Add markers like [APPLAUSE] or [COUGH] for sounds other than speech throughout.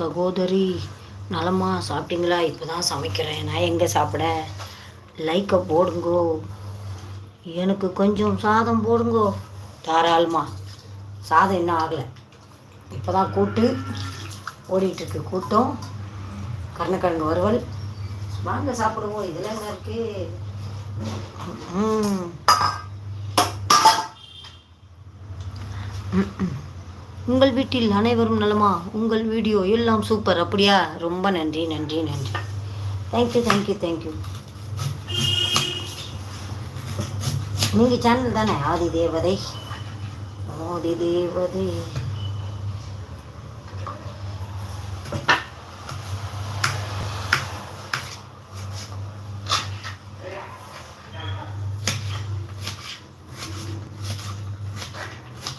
சகோதரி நலமா சாப்பிட்டீங்களா? இப்போ தான் சமைக்கிறேன். நான் எங்கே சாப்பிட? லைக்கை போடுங்கோ. எனக்கு கொஞ்சம் சாதம் போடுங்கோ. தாராளமாக சாதம் இன்னும் ஆகலை. இப்போ தான் கூட்டு ஓடிட்டுருக்கு கூட்டம். கருணக்கிழங்கு வறுவல். வாங்க சாப்பிடுவோம். இதில் என்ன இருக்கு? ம் உங்கள் வீட்டில் அனைவரும் நலமா? உங்கள் வீடியோ எல்லாம் சூப்பர். அப்படியா? ரொம்ப நன்றி நன்றி நன்றி. Thank you thank you thank you நீங்கள் சேனல் தானே? ஆதி தேவதை. ஆதி தேவதை.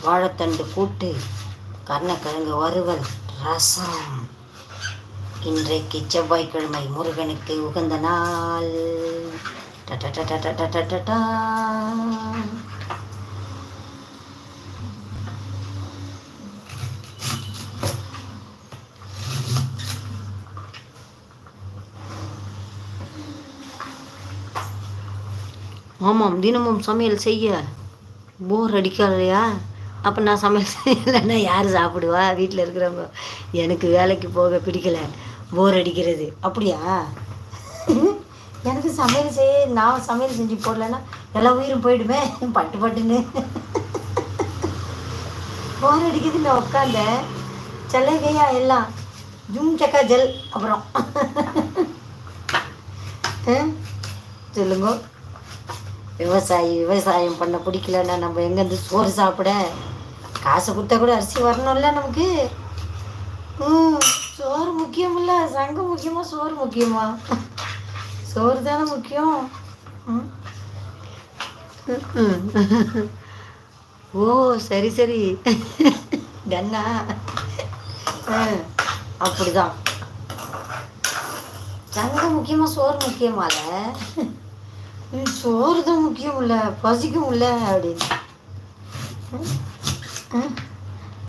வாழைத்தண்டு கூட்டு கருணக்கிழங்கு வருவல் ரசம். இன்றைக்கு செவ்வாய்க்கிழமை முருகனுக்கு உகந்த நாள். ஆமாம் தினமும் சமையல் செய்ய போர் அடிக்காது இல்லையா அப்போ நான் சமையல் [LAUGHS] செய்யலைன்னா யார் சாப்பிடுவா? வீட்டில் இருக்கிறவங்க எனக்கு வேலைக்கு போக பிடிக்கல. போர் அடிக்கிறது. அப்படியா? [LAUGHS] எனக்கு சமையல் செய்ய நான் சமையல் செஞ்சு போடலன்னா எல்லா உயிரும் போயிடுமே. பட்டு பட்டுன்னு. போர் அடிக்குது நான் உட்காந்தேன் செல்லகையா எல்லாம். ஜும் சக்கா ஜெல் அப்புறம். [LAUGHS] சொல்லுங்க. விவசாயி விவசாயம் பண்ண பிடிக்கலன்னா நம்ம எங்கேருந்து சோறு சாப்பிட? காசு கொடுத்தா கூட அரிசி வரணும்ல நமக்கு? ம் சோறு முக்கியமில்ல. சங்கம் முக்கியமா சோறு முக்கியமா? சோறு தானே முக்கியம். ம். ஓ சரி சரி. கண்ணா ஆ, அப்படிதான். சங்கம் முக்கியமா சோறு முக்கியமால? ம், சோறு தான் முக்கியம் இல்லை பசிக்கும் இல்லை அப்படின்னு 嗯